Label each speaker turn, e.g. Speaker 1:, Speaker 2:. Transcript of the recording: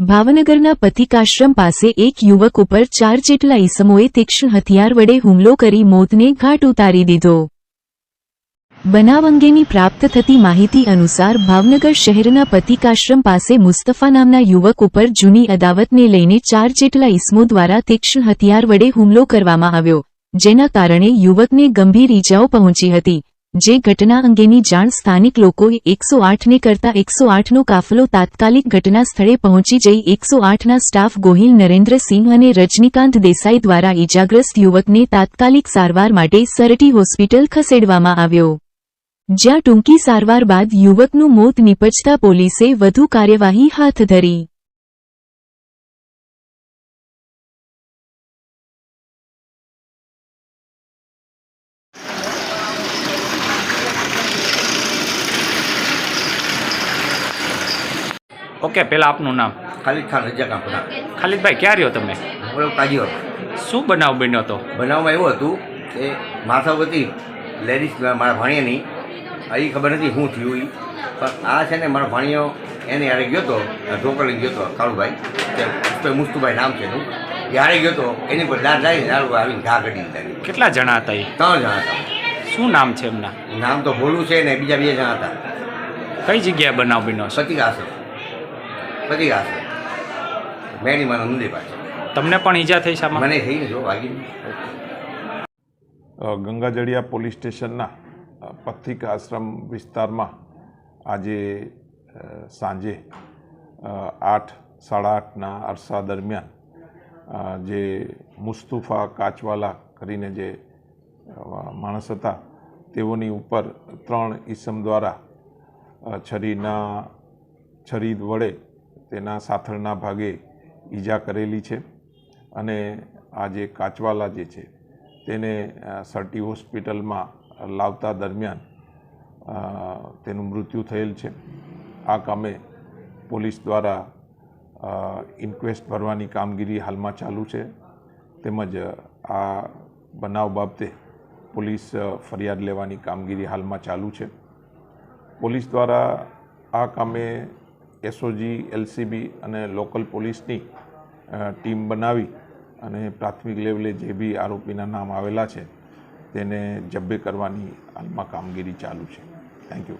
Speaker 1: ભાવનગરના પથિકાશ્રમ પાસે એક યુવક ઉપર ચાર જેટલા ઈસમોએ તીક્ષ્ણ હથિયાર વડે હુમલો કરી મોતને ઘાટ ઉતારી દીધો. બનાવ અંગેની પ્રાપ્ત થતી માહિતી અનુસાર ભાવનગર શહેરના પતિકાશ્રમ પાસે મુસ્તફા નામના યુવક ઉપર જૂની અદાવતને લઈને ચાર જેટલા ઈસમો દ્વારા તીક્ષ્ણ હથિયાર વડે હુમલો કરવામાં આવ્યો, જેના કારણે યુવકને ગંભીર ઈજાઓ પહોંચી હતી. જે ઘટના અંગેની જાણ સ્થાનિક લોકોએ એકસો આઠને કરતા એકસો આઠનો કાફલો તાત્કાલિક ઘટના સ્થળે પહોંચી જઈ એકસો આઠના સ્ટાફ ગોહિલ નરેન્દ્રસિંહ અને રજનીકાંત દેસાઈ દ્વારા ઇજાગ્રસ્ત યુવકને તાત્કાલિક સારવાર માટે સરટી હોસ્પિટલ ખસેડવામાં આવ્યો. જ્યાં ટૂંકી સારવાર બાદ યુવકનું મોત નીપજતા પોલીસે વધુ કાર્યવાહી હાથ ધરી.
Speaker 2: ઓકે પહેલાં આપનું નામ.
Speaker 3: ખાલિદ ખાન રજાક આપણા
Speaker 2: ખાલિદભાઈ ક્યાં રહ્યો તમે?
Speaker 3: હું કાજીઓ.
Speaker 2: શું બનાવ બન્યો હતો
Speaker 3: બનાવમાં એવું હતું કે માથાવતી લેડીઝ મારા ભાણિયાની એ ખબર નથી શું થયું એ પણ આ છે ને મારો ભાણિયો એને યારે ગયો હતો ઢોકળી ગયો હતો કાળુભાઈ તે મુસ્તુભાઈ નામ છે એનું હારે ગયો હતો એની પર દાદ લાવી દારૂ આવીને ઘા કઢી દીધા
Speaker 2: કેટલા જણા હતા એ
Speaker 3: ત્રણ જણા હતા.
Speaker 2: શું નામ છે એમના?
Speaker 3: નામ તો ભોલું છે ને બીજા બે જણા હતા.
Speaker 2: કઈ જગ્યાએ બનાવ બન્યો? છે
Speaker 3: પતિકા છે પતિકા છે. મેની મારા મંદિર પાસે.
Speaker 2: તમને પણ ઈજા થઈ સામે
Speaker 3: મને થઈ જો વાગી
Speaker 4: ગંગાજળિયા પોલીસ સ્ટેશનના પથિક આશ્રમ વિસ્તારમાં આજે સાંજે આઠ સાડા આઠના અરસા દરમિયાન જે મુસ્તુફા કાચવાલા કરીને જે માણસ હતા તેઓની ઉપર ત્રણ ઈસમ દ્વારા છરીના છરી વડે તેના સાથળના ભાગે ઈજા કરેલી છે અને આ જે કાચવાલા જે છે તેને સર્ટી હોસ્પિટલમાં લાવતા દરમિયાન તેનું મૃત્યુ થયેલ છે. આ કામે પોલીસ દ્વારા ઇન્ક્વેસ્ટ ભરવાની કામગીરી હાલમાં ચાલુ છે. તેમજ આ બનાવ બાબતે પોલીસ ફરિયાદ લેવાની કામગીરી હાલમાં ચાલુ છે. પોલીસ દ્વારા આ કામે એસઓજી, એલસીબી અને લોકલ પોલીસની ટીમ બનાવી અને પ્રાથમિક લેવલે જે બી આરોપીના નામ આવેલા છે, તેને જબ્બે કરવાની હાલમાં કામગીરી ચાલુ છે. Thank you